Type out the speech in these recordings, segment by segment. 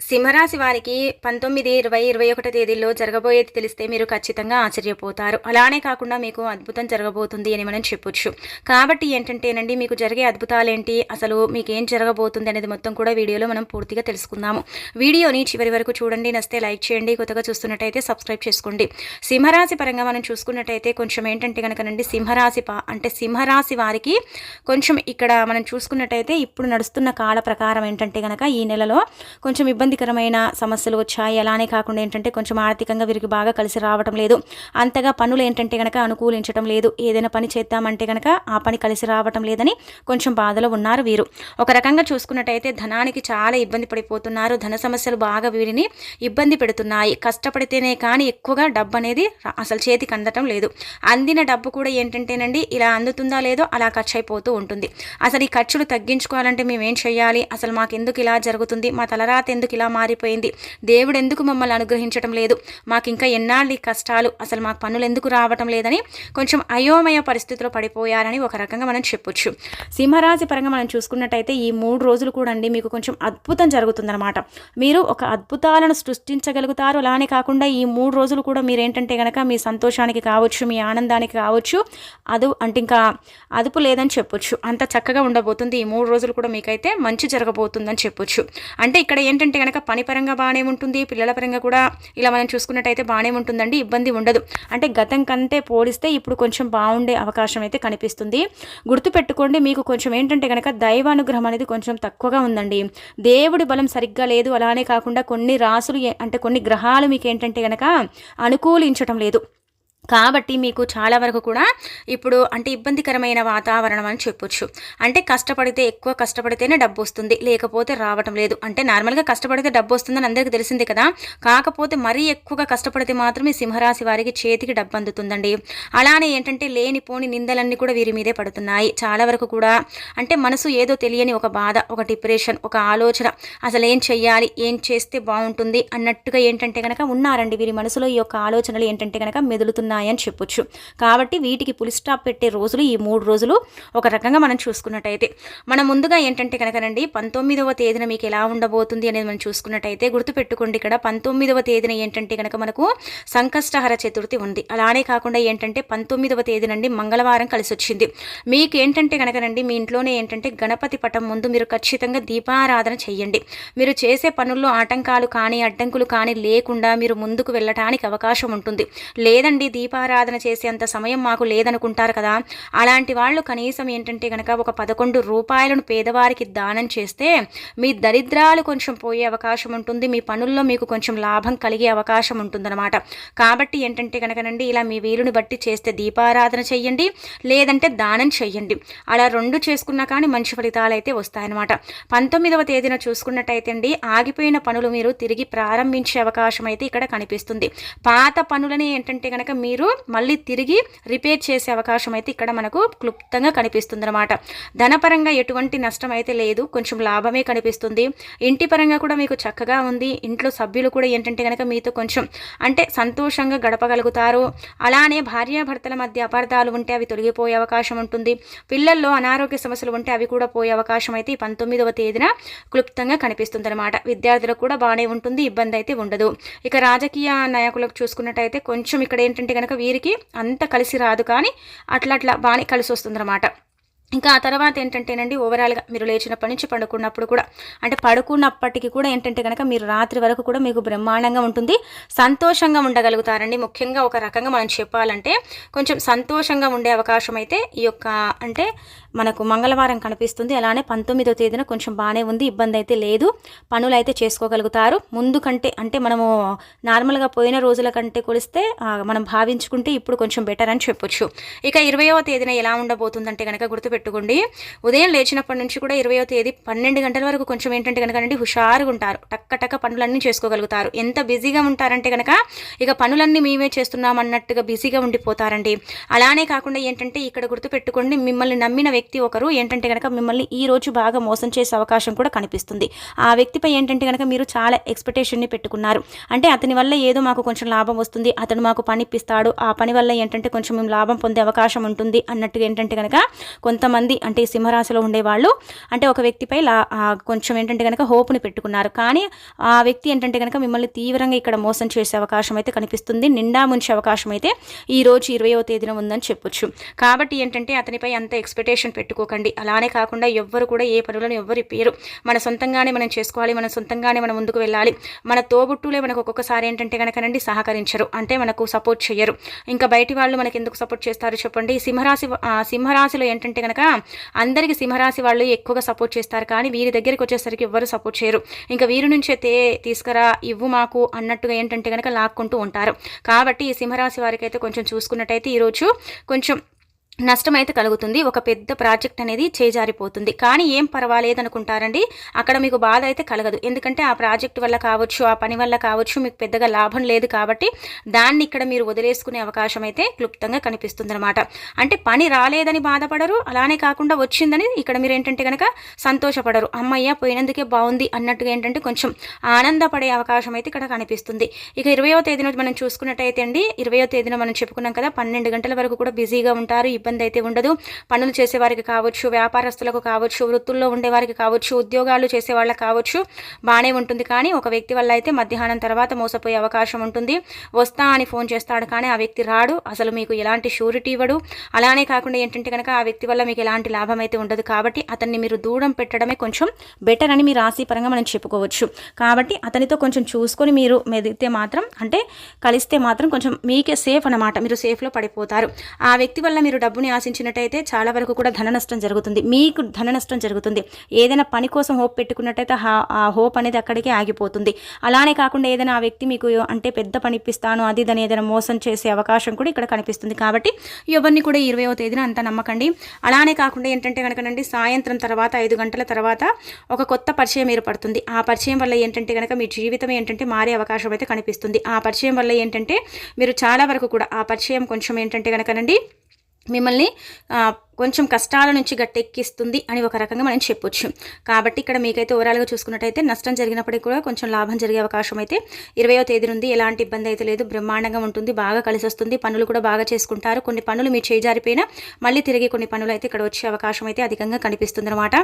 సింహరాశి వారికి పంతొమ్మిది ఇరవై ఇరవై ఒకటో తేదీల్లో జరగబోయేది తెలిస్తే మీరు ఖచ్చితంగా ఆశ్చర్యపోతారు. అలానే కాకుండా మీకు అద్భుతం జరగబోతుంది అని మనం చెప్పొచ్చు. కాబట్టి ఏంటంటేనండి మీకు జరిగే అద్భుతాలేంటి? అసలు మీకు ఏం జరగబోతుంది అనేది మొత్తం కూడా వీడియోలో మనం పూర్తిగా తెలుసుకుందాము. వీడియోని చివరి వరకు చూడండి నస్తే లైక్ చేయండి కొత్తగా చూస్తున్నట్టయితే సబ్స్క్రైబ్ చేసుకోండి. సింహరాశి పరంగా మనం చూసుకున్నట్టయితే కొంచెం ఏంటంటే కనుకనండి సింహరాశి పా అంటే సింహరాశి వారికి కొంచెం ఇక్కడ మనం చూసుకున్నట్టయితే ఇప్పుడు నడుస్తున్న కాల ప్రకారం ఏంటంటే కనుక ఈ నెలలో కొంచెం ఇబ్బంది ఇబ్బందికరమైన సమస్యలు వచ్చాయి. అలానే కాకుండా ఏంటంటే కొంచెం ఆర్థికంగా వీరికి బాగా కలిసి రావటం లేదు. అంతగా పనులు ఏంటంటే కనుక అనుకూలించడం లేదు. ఏదైనా పని చేద్దామంటే కనుక ఆ పని కలిసి రావటం లేదని కొంచెం బాధలో ఉన్నారు వీరు. ఒక రకంగా చూసుకున్నట్టయితే ధనానికి చాలా ఇబ్బంది పడిపోతున్నారు. ధన సమస్యలు బాగా వీరిని ఇబ్బంది పెడుతున్నాయి. కష్టపడితేనే కానీ ఎక్కువగా డబ్బు అనేది అసలు చేతికి అందటం లేదు. అందిన డబ్బు కూడా ఏంటంటేనండి ఇలా అందుతుందా లేదో అలా ఖర్చు అయిపోతూ ఉంటుంది. అసలు ఈ ఖర్చులు తగ్గించుకోవాలంటే మేము ఏం చేయాలి అసలు మాకెందుకు ఇలా జరుగుతుంది? మా తలరాత ఎందుకు ఇలా మారిపోయింది. దేవుడు ఎందుకు మమ్మల్ని అనుగ్రహించడం లేదు? మాకు ఇంకా ఎన్నాళ్ళు కష్టాలు? అసలు మాకు పనులు ఎందుకు రావటం లేదని కొంచెం అయోమయ పరిస్థితిలో పడిపోయారని ఒక రకంగా మనం చెప్పొచ్చు. సింహరాశి పరంగా మనం చూసుకున్నట్టయితే ఈ మూడు రోజులు కూడా అండి మీకు కొంచెం అద్భుతం జరుగుతుందన్నమాట. మీరు ఒక అద్భుతాలను సృష్టించగలుగుతారు. అలానే కాకుండా ఈ మూడు రోజులు కూడా మీరు ఏంటంటే కనుక మీ సంతోషానికి కావచ్చు మీ ఆనందానికి కావచ్చు అదు అంటే ఇంకా అదుపు లేదని చెప్పొచ్చు. అంత చక్కగా ఉండబోతుంది ఈ మూడు రోజులు కూడా మీకైతే మంచి జరగబోతుందని చెప్పొచ్చు. అంటే ఇక్కడ ఏంటంటే కనుక పని పరంగా బాగానే ఉంటుంది పిల్లల పరంగా కూడా ఇలా మనం చూసుకున్నట్టయితే బాగానే ఉంటుందండి ఇబ్బంది ఉండదు. అంటే గతం కంటే పోలిస్తే ఇప్పుడు కొంచెం బాగుండే అవకాశం అయితే కనిపిస్తుంది. గుర్తుపెట్టుకోండి మీకు కొంచెం ఏంటంటే కనుక దైవానుగ్రహం అనేది కొంచెం తక్కువగా ఉందండి. దేవుడి బలం సరిగ్గా లేదు అలానే కాకుండా కొన్ని రాసులు అంటే కొన్ని గ్రహాలు మీకు ఏంటంటే కనుక అనుకూలించటం లేదు. కాబట్టి మీకు చాలా వరకు కూడా ఇప్పుడు అంటే ఇబ్బందికరమైన వాతావరణం అని చెప్పొచ్చు. అంటే కష్టపడితే ఎక్కువ కష్టపడితేనే డబ్బు వస్తుంది లేకపోతే రావటం లేదు. అంటే నార్మల్గా కష్టపడితే డబ్బు వస్తుందని అందరికీ తెలిసింది కదా. కాకపోతే మరీ ఎక్కువగా కష్టపడితే మాత్రమే సింహరాశి వారికి చేతికి డబ్బు అందుతుందండి. అలానే ఏంటంటే లేనిపోని నిందలన్నీ కూడా వీరి మీదే పడుతున్నాయి. చాలా వరకు కూడా అంటే మనసు ఏదో తెలియని ఒక బాధ ఒక డిప్రెషన్ ఒక ఆలోచన అసలు ఏం చెయ్యాలి ఏం చేస్తే బాగుంటుంది అన్నట్టుగా ఏంటంటే కనుక ఉన్నారండి వీరి మనసులో ఈ యొక్క ఆలోచనలు ఏంటంటే కనుక మెదులుతున్నాయి. ఉన్నాయని చెప్పొచ్చు. కాబట్టి వీటికి పులి స్టాప్ పెట్టే రోజులు ఈ మూడు రోజులు ఒక రకంగా మనం చూసుకున్నట్టయితే. మనం ముందుగా ఏంటంటే కనుకనండి పంతొమ్మిదవ తేదీన మీకు ఎలా ఉండబోతుంది అనేది మనం చూసుకున్నట్టయితే గుర్తుపెట్టుకోండి ఇక్కడ. పంతొమ్మిదవ తేదీన ఏంటంటే కనుక మనకు సంకష్టహర చతుర్థి ఉంది. అలానే కాకుండా ఏంటంటే పంతొమ్మిదవ తేదీ నుండి మంగళవారం కలిసి వచ్చింది. మీకు ఏంటంటే కనుకనండి మీ ఇంట్లోనే ఏంటంటే గణపతి పటం ముందు మీరు ఖచ్చితంగా దీపారాధన చెయ్యండి. మీరు చేసే పనుల్లో ఆటంకాలు కానీ అడ్డంకులు కానీ లేకుండా మీరు ముందుకు వెళ్ళటానికి అవకాశం ఉంటుంది. లేదండి దీపారాధన చేసేంత సమయం మాకు లేదనుకుంటారు కదా. అలాంటి వాళ్ళు కనీసం ఏంటంటే కనుక ఒక పదకొండు రూపాయలను పేదవారికి దానం చేస్తే మీ దరిద్రాలు కొంచెం పోయే అవకాశం ఉంటుంది మీ పనుల్లో మీకు కొంచెం లాభం కలిగే అవకాశం ఉంటుందన్నమాట. కాబట్టి ఏంటంటే కనుకనండి ఇలా మీ వీలుని బట్టి చేస్తే దీపారాధన చెయ్యండి లేదంటే దానం చెయ్యండి అలా రెండు చేసుకున్నా కానీ మంచి ఫలితాలు అయితే వస్తాయన్నమాట. పంతొమ్మిదవ తేదీన చూసుకున్నట్టయితే అండి ఆగిపోయిన పనులు మీరు తిరిగి ప్రారంభించే అవకాశం అయితే ఇక్కడ కనిపిస్తుంది. పాత పనులని ఏంటంటే కనుక మీరు మళ్ళీ తిరిగి రిపేర్ చేసే అవకాశం అయితే ఇక్కడ మనకు క్లుప్తంగా కనిపిస్తుంది అనమాట ధనపరంగా ఎటువంటి నష్టం అయితే లేదు కొంచెం లాభమే కనిపిస్తుంది. ఇంటి పరంగా కూడా మీకు చక్కగా ఉంది. ఇంట్లో సభ్యులు కూడా ఏంటంటే కనుక మీతో కొంచెం అంటే సంతోషంగా గడపగలుగుతారు. అలానే భార్యాభర్తల మధ్య అపార్థాలు ఉంటే అవి తొలగిపోయే అవకాశం ఉంటుంది. పిల్లల్లో అనారోగ్య సమస్యలు ఉంటే అవి కూడా పోయే అవకాశం అయితే ఈ పంతొమ్మిదవ తేదీన క్లుప్తంగా కనిపిస్తుంది అనమాట విద్యార్థులకు కూడా బాగానే ఉంటుంది ఇబ్బంది అయితే ఉండదు. ఇక రాజకీయ నాయకులకు చూసుకున్నట్టయితే కొంచెం ఇక్కడ ఏంటంటే కనుక వీరికి అంత కలిసి రాదు కానీ అట్లా అట్లా బాగానే కలిసి వస్తుందన్నమాట ఇంకా ఆ తర్వాత ఏంటంటేనండి ఓవరాల్గా మీరు లేచినప్పటి నుంచి పడుకున్నప్పుడు కూడా అంటే పడుకున్నప్పటికీ కూడా ఏంటంటే కనుక మీరు రాత్రి వరకు కూడా మీకు బ్రహ్మాండంగా ఉంటుంది సంతోషంగా ఉండగలుగుతారండి. ముఖ్యంగా ఒక రకంగా మనం చెప్పాలంటే కొంచెం సంతోషంగా ఉండే అవకాశం అయితే ఈ యొక్క అంటే మనకు మంగళవారం కనిపిస్తుంది. అలానే పంతొమ్మిదో తేదీన కొంచెం బాగానే ఉంది ఇబ్బంది అయితే లేదు పనులు అయితే చేసుకోగలుగుతారు. ముందు కంటే అంటే మనము నార్మల్గా పోయిన రోజుల కంటే కొలిస్తే మనం భావించుకుంటే ఇప్పుడు కొంచెం బెటర్ అని చెప్పొచ్చు. ఇక ఇరవయో తేదీన ఎలా ఉండబోతుందంటే కనుక పెట్టుకోండి ఉదయం లేచినప్పటి నుంచి కూడా ఇరవయో తేదీ పన్నెండు గంటల వరకు కొంచెం ఏంటంటే కనుక అండి హుషారుగా ఉంటారు. టక్క టక్క పనులన్నీ చేసుకోగలుగుతారు. ఎంత బిజీగా ఉంటారంటే కనుక ఇక పనులన్నీ మేమే చేస్తున్నాం అన్నట్టుగా బిజీగా ఉండిపోతారండి. అలానే కాకుండా ఏంటంటే ఇక్కడ గుర్తుపెట్టుకోండి మిమ్మల్ని నమ్మిన వ్యక్తి వ్యక్తి ఒకరు ఏంటంటే కనుక మిమ్మల్ని ఈ రోజు బాగా మోసం చేసే అవకాశం కూడా కనిపిస్తుంది. ఆ వ్యక్తిపై ఏంటంటే కనుక మీరు చాలా ఎక్స్పెక్టేషన్ని పెట్టుకున్నారు. అంటే అతని వల్ల ఏదో మాకు కొంచెం లాభం వస్తుంది అతను మాకు పని ఇప్పిస్తాడు ఆ పని వల్ల ఏంటంటే కొంచెం మేము లాభం పొందే అవకాశం ఉంటుంది అన్నట్టుగా ఏంటంటే కనుక కొంత కొంతమంది అంటే ఈ సింహరాశిలో ఉండేవాళ్ళు అంటే ఒక వ్యక్తిపై లా కొంచెం ఏంటంటే కనుక హోప్ని పెట్టుకున్నారు. కానీ ఆ వ్యక్తి ఏంటంటే కనుక మిమ్మల్ని తీవ్రంగా ఇక్కడ మోసం చేసే అవకాశం అయితే కనిపిస్తుంది. నిండా ముంచే అవకాశం అయితే ఈ రోజు ఇరవయో తేదీన ఉందని చెప్పొచ్చు. కాబట్టి ఏంటంటే అతనిపై అంత ఎక్స్పెక్టేషన్ పెట్టుకోకండి. అలానే కాకుండా ఎవ్వరు కూడా ఏ పనులను ఎవ్వరి పేరు మన సొంతంగానే మనం చేసుకోవాలి మన సొంతంగానే మనం ముందుకు వెళ్ళాలి. మన తోబుట్టులే మనకు ఒక్కొక్కసారి ఏంటంటే కనుకనండి సహకరించరు. అంటే మనకు సపోర్ట్ చేయరు ఇంకా బయటి వాళ్ళు మనకి ఎందుకు సపోర్ట్ చేస్తారు చెప్పండి? సింహరాశి ఆ, సింహరాశిలో ఏంటంటే కనుక అందరికి సింహరాశి వాళ్ళు ఎక్కువగా సపోర్ట్ చేస్తారు. కానీ వీరి దగ్గరికి వచ్చేసరికి ఎవ్వరు సపోర్ట్ చేయరు. ఇంకా వీరి నుంచే తే తీసుకురా ఇవ్వు మాకు అన్నట్టుగా ఏంటంటే కనుక లాక్కుంటూ ఉంటారు. కాబట్టి ఈ సింహరాశి వారికి అయితే కొంచెం చూసుకున్నట్టయితే ఈరోజు కొంచెం నష్టం అయితే కలుగుతుంది. ఒక పెద్ద ప్రాజెక్ట్ అనేది చేజారిపోతుంది. కానీ ఏం పర్వాలేదు అనుకుంటారండి అక్కడ మీకు బాధ అయితే కలగదు. ఎందుకంటే ఆ ప్రాజెక్ట్ వల్ల కావచ్చు ఆ పని వల్ల కావచ్చు మీకు పెద్దగా లాభం లేదు కాబట్టి దాన్ని ఇక్కడ మీరు వదిలేసుకునే అవకాశం అయితే క్లుప్తంగా కనిపిస్తుంది అంటే పని రాలేదని బాధపడరు. అలానే కాకుండా వచ్చిందని ఇక్కడ మీరు ఏంటంటే కనుక సంతోషపడరు. అమ్మయ్య పోయినందుకే బాగుంది అన్నట్టుగా ఏంటంటే కొంచెం ఆనందపడే అవకాశం అయితే ఇక్కడ కనిపిస్తుంది. ఇక ఇరవయో తేదీన మనం చూసుకున్నట్టయితే అండి ఇరవయో తేదీన మనం చెప్పుకున్నాం కదా పన్నెండు గంటల వరకు కూడా బిజీగా ఉంటారు. ఇబ్బంది అయితే ఉండదు. పనులు చేసేవారికి కావచ్చు వ్యాపారస్తులకు కావచ్చు వృత్తుల్లో ఉండేవారికి కావచ్చు ఉద్యోగాలు చేసే వాళ్ళకి కావచ్చు బాగానే ఉంటుంది. కానీ ఒక వ్యక్తి వల్ల అయితే మధ్యాహ్నం తర్వాత మోసపోయే అవకాశం ఉంటుంది. వస్తా అని ఫోన్ చేస్తాడు కానీ ఆ వ్యక్తి రాడు. అసలు మీకు ఎలాంటి షూరిటీ ఇవ్వడు. అలానే కాకుండా ఏంటంటే కనుక ఆ వ్యక్తి వల్ల మీకు ఎలాంటి లాభం అయితే ఉండదు కాబట్టి అతన్ని మీరు దూరం పెట్టడమే కొంచెం బెటర్ అని మీ రాశి పరంగా మనం చెప్పుకోవచ్చు. కాబట్టి అతనితో కొంచెం చూసుకొని మీరు మెదిగితే మాత్రం అంటే కలిస్తే మాత్రం కొంచెం మీకే సేఫ్ అన్నమాట. మీరు సేఫ్లో పడిపోతారు. ఆ వ్యక్తి వల్ల మీరు డబ్బుని ఆశించినట్టయితే చాలా వరకు కూడా ధన నష్టం జరుగుతుంది. మీకు ధన నష్టం జరుగుతుంది. ఏదైనా పని కోసం హోప్ పెట్టుకున్నట్టయితే ఆ- ఆ హోప్ అనేది అక్కడికే ఆగిపోతుంది. అలానే కాకుండా ఏదైనా ఆ వ్యక్తి మీకు అంటే పెద్ద పని ఇప్పిస్తాను అది దాని ఏదైనా మోసం చేసే అవకాశం కూడా ఇక్కడ కనిపిస్తుంది. కాబట్టి ఎవరిని కూడా ఇరవయో తేదీన అంత నమ్మకండి. అలానే కాకుండా ఏంటంటే కనుకనండి సాయంత్రం తర్వాత ఐదు గంటల తర్వాత ఒక కొత్త పరిచయం ఏర్పడుతుంది. ఆ పరిచయం వల్ల ఏంటంటే కనుక మీ జీవితం ఏంటంటే మారే అవకాశం అయితే కనిపిస్తుంది. ఆ పరిచయం వల్ల ఏంటంటే మీరు చాలా వరకు కూడా ఆ పరిచయం కొంచెం ఏంటంటే కనుకనండి మిమ్మల్ని కొంచెం కష్టాల నుంచి గట్టెక్కిస్తుంది అని ఒక రకంగా మనం చెప్పొచ్చు. కాబట్టి ఇక్కడ మీకైతే ఓవరాల్గా చూసుకున్నట్టయితే నష్టం జరిగినప్పటికీ కూడా కొంచెం లాభం జరిగే అవకాశం అయితే ఇరవయో తేదీ నుండి ఎలాంటి ఇబ్బంది అయితే లేదు. బ్రహ్మాండంగా ఉంటుంది బాగా కలిసి వస్తుంది పనులు కూడా బాగా చేసుకుంటారు. కొన్ని పనులు మీ చేజారిపోయినా మళ్ళీ తిరిగి కొన్ని పనులు అయితే ఇక్కడ వచ్చే అవకాశం అయితే అధికంగా కనిపిస్తుంది అనమాట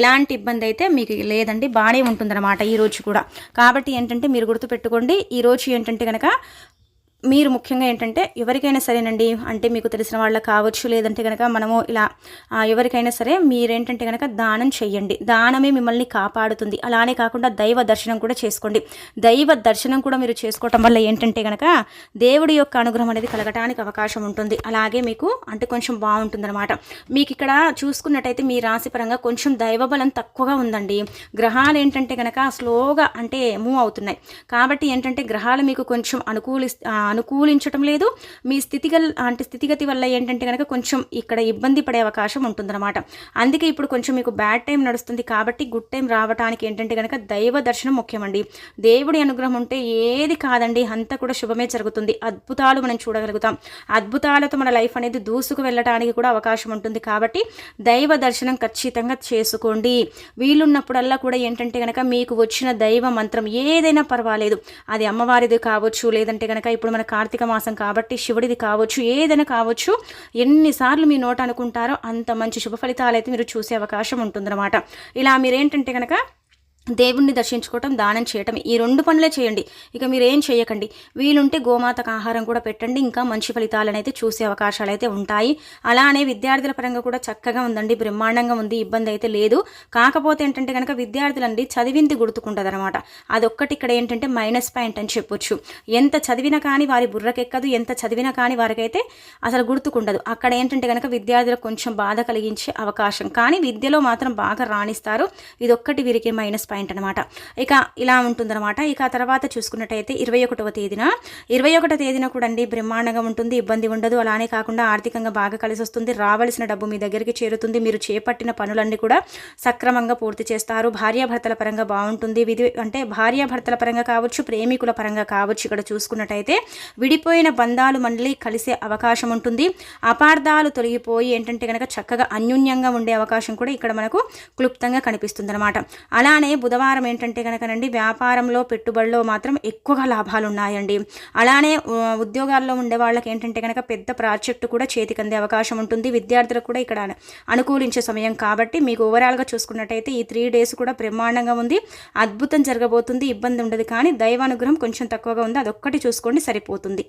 ఎలాంటి ఇబ్బంది అయితే మీకు లేదండి బాగానే ఉంటుందన్నమాట ఈ రోజు కూడా. కాబట్టి ఏంటంటే మీరు గుర్తుపెట్టుకోండి ఈ రోజు ఏంటంటే కనుక మీరు ముఖ్యంగా ఏంటంటే ఎవరికైనా సరేనండి అంటే మీకు తెలిసిన వాళ్ళ కావచ్చు లేదంటే కనుక మనము ఇలా ఎవరికైనా సరే మీరేంటంటే కనుక దానం చెయ్యండి. దానమే మిమ్మల్ని కాపాడుతుంది. అలానే కాకుండా దైవ దర్శనం కూడా చేసుకోండి. దైవ దర్శనం కూడా మీరు చేసుకోవటం వల్ల ఏంటంటే కనుక దేవుడి యొక్క అనుగ్రహం అనేది కలగటానికి అవకాశం ఉంటుంది. అలాగే మీకు అంటే కొంచెం బాగుంటుందన్నమాట. మీకు ఇక్కడ చూసుకున్నట్టయితే మీ రాశిపరంగా కొంచెం దైవబలం తక్కువగా ఉందండి. గ్రహాలు ఏంటంటే కనుక స్లోగా అంటే మూవ్ అవుతున్నాయి. కాబట్టి ఏంటంటే గ్రహాలు మీకు కొంచెం అనుకూలి అనుకూలించడం అనుకూలించటం లేదు. మీ స్థితిగల్ అంటే స్థితిగతి వల్ల ఏంటంటే కనుక కొంచెం ఇక్కడ ఇబ్బంది పడే అవకాశం ఉంటుందన్నమాట. అందుకే ఇప్పుడు కొంచెం మీకు బ్యాడ్ టైం నడుస్తుంది కాబట్టి గుడ్ టైం రావడానికి ఏంటంటే కనుక దైవ దర్శనం ముఖ్యమండి. దేవుడి అనుగ్రహం ఉంటే ఏది కాదండి అంతా కూడా శుభమే జరుగుతుంది. అద్భుతాలు మనం చూడగలుగుతాం. అద్భుతాలతో మన లైఫ్ అనేది దూసుకు వెళ్ళడానికి కూడా అవకాశం ఉంటుంది కాబట్టి దైవ దర్శనం ఖచ్చితంగా చేసుకోండి. వీలున్నప్పుడల్లా కూడా ఏంటంటే కనుక మీకు వచ్చిన దైవ మంత్రం ఏదైనా పర్వాలేదు. అది అమ్మవారిది కావచ్చు లేదంటే కనుక ఇప్పుడు మన కార్తీక మాసం కాబట్టి శివుడిది కావచ్చు ఏదైనా కావచ్చు ఎన్నిసార్లు మీ నోట అనుకుంటారో అంత మంచి శుభ ఫలితాలు అయితే మీరు చూసే అవకాశం ఉంటుందన్నమాట. ఇలా మీరేంటంటే కనుక దేవుణ్ణి దర్శించుకోవటం దానం చేయటం ఈ రెండు పనులే చేయండి. ఇక మీరు ఏం చేయకండి. వీలుంటే గోమాతకు ఆహారం కూడా పెట్టండి. ఇంకా మంచి ఫలితాలను అయితే చూసే అవకాశాలు అయితే ఉంటాయి. అలానే విద్యార్థుల పరంగా కూడా చక్కగా ఉందండి. బ్రహ్మాండంగా ఉంది. ఇబ్బంది అయితే లేదు. కాకపోతే ఏంటంటే కనుక విద్యార్థులండి చదివింది గుర్తుకుంటుంది అనమాట అదొక్కటి ఇక్కడ ఏంటంటే మైనస్ పాయింట్ అని చెప్పొచ్చు. ఎంత చదివినా కానీ వారి బుర్రకెక్కదు. ఎంత చదివినా కానీ వారికైతే అసలు గుర్తుకుండదు. అక్కడ ఏంటంటే కనుక విద్యార్థులకు కొంచెం బాధ కలిగించే అవకాశం. కానీ విద్యలో మాత్రం బాగా రాణిస్తారు. ఇదొక్కటి వీరికి మైనస్ పాయింట్ అనమాట ఇక ఇలా ఉంటుందన్నమాట. ఇక తర్వాత చూసుకున్నట్టయితే ఇరవై ఒకటవ తేదీన. ఇరవై ఒకటో తేదీన కూడా అండి బ్రహ్మాండంగా ఉంటుంది ఇబ్బంది ఉండదు. అలానే కాకుండా ఆర్థికంగా బాగా కలిసి వస్తుంది రావాల్సిన డబ్బు మీ దగ్గరికి చేరుతుంది. మీరు చేపట్టిన పనులన్నీ కూడా సక్రమంగా పూర్తి చేస్తారు. భార్యాభర్తల పరంగా బాగుంటుంది. విధి అంటే భార్యాభర్తల పరంగా కావచ్చు ప్రేమికుల పరంగా కావచ్చు. ఇక్కడ చూసుకున్నట్టయితే విడిపోయిన బంధాలు మళ్ళీ కలిసే అవకాశం ఉంటుంది. అపార్థాలు తొలగిపోయి ఏంటంటే కనుక చక్కగా అన్యోన్యంగా ఉండే అవకాశం కూడా ఇక్కడ మనకు క్లుప్తంగా కనిపిస్తుంది అనమాట అలానే బుధవారం ఏంటంటే కనుకనండి వ్యాపారంలో పెట్టుబడిలో మాత్రం ఎక్కువగా లాభాలు ఉన్నాయండి అలానే ఉద్యోగాల్లో ఉండే వాళ్ళకి ఏంటంటే కనుక పెద్ద ప్రాజెక్టు కూడా చేతికి అందే అవకాశం ఉంటుంది. విద్యార్థులకు కూడా ఇక్కడ అనుకూలించే సమయం కాబట్టి మీకు ఓవరాల్గా చూసుకున్నట్టయితే ఈ త్రీ డేస్ కూడా బ్రహ్మాండంగా ఉంది. అద్భుతం జరగబోతుంది ఇబ్బంది ఉండదు. కానీ దైవానుగ్రహం కొంచెం తక్కువగా ఉంది. అదొక్కటి చూసుకోండి సరిపోతుంది.